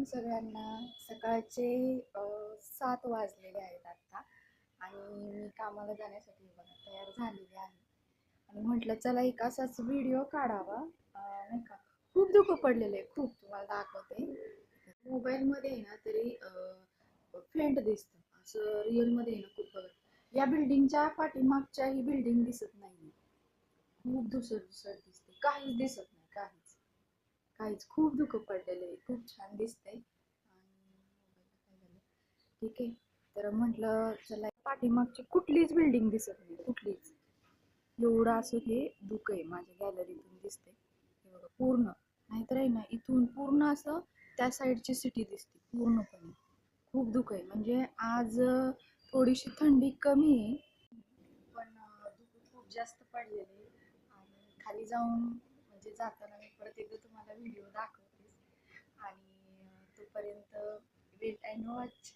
Morning सगळ्यांना सकाळचे सात वाजलेले आहेत आत्ता आणि मी कामाला जाण्यासाठी बघा तयार झालेली आहे. आणि म्हटलं चला एक असाच व्हिडिओ काढावा. नाही का? खूप दुःख पडलेलं आहे. खूप तुम्हाला दाखवते. मोबाईलमध्ये आहे ना तरी फेंट दिसतं. असं रिअलमध्ये आहे ना खूप बघत या बिल्डिंगच्या पाठीमागच्या ही बिल्डिंग दिसत नाही खूप दुसर दुसर दिसते. काहीच दिसत नाही. काहीच. काहीच खूप दुःख पडलेलं आहे. खूप छान दिसतंय. आणि ठीक आहे. तर म्हटलं चला पाठीमागची कुठलीच बिल्डिंग दिसत नाही. कुठलीच. एवढं असं हे दुःख आहे माझ्या गॅलरीतून दिसते एवढं पूर्ण. नाहीतर आहे ना इथून पूर्ण असं त्या साईडची सिटी दिसते पूर्णपणे. खूप दुःख आहे. म्हणजे आज थोडीशी थंडी कमी आहे पण अं, दुःख खूप जास्त पडलेलं आहे. आणि खाली जाऊन म्हणजे जाताना मी परत एकदा तुम्हाला व्हिडिओ आणि अं, तोपर्यंत वेट अँड वॉच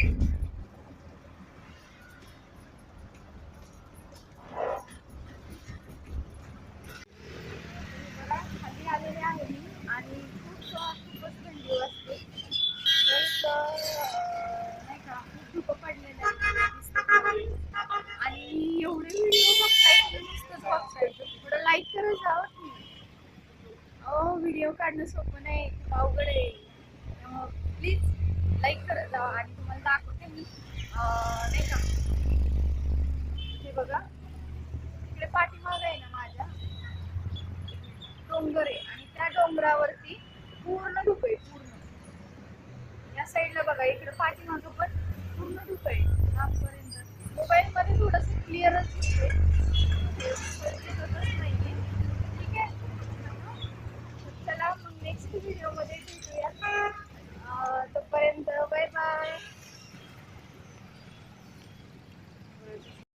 खाली Video काढणं सोपं नाही खूप अवघड आहे. प्लीज लाईक करत जा आणि तुम्हाला दाखवते मी. नाही का? हे बघा. इकडे पाठीमाग आहे ना माझ्या? डोंगर आहे. आणि त्या डोंगरावरती पूर्ण धूप आहे पूर्ण. या साईडला बघा इकडे पाठीमागं पण पूर्ण धूप आहे. आजपर्यंत. मोबाईलमध्ये थोडंसं क्लिअरच दिसते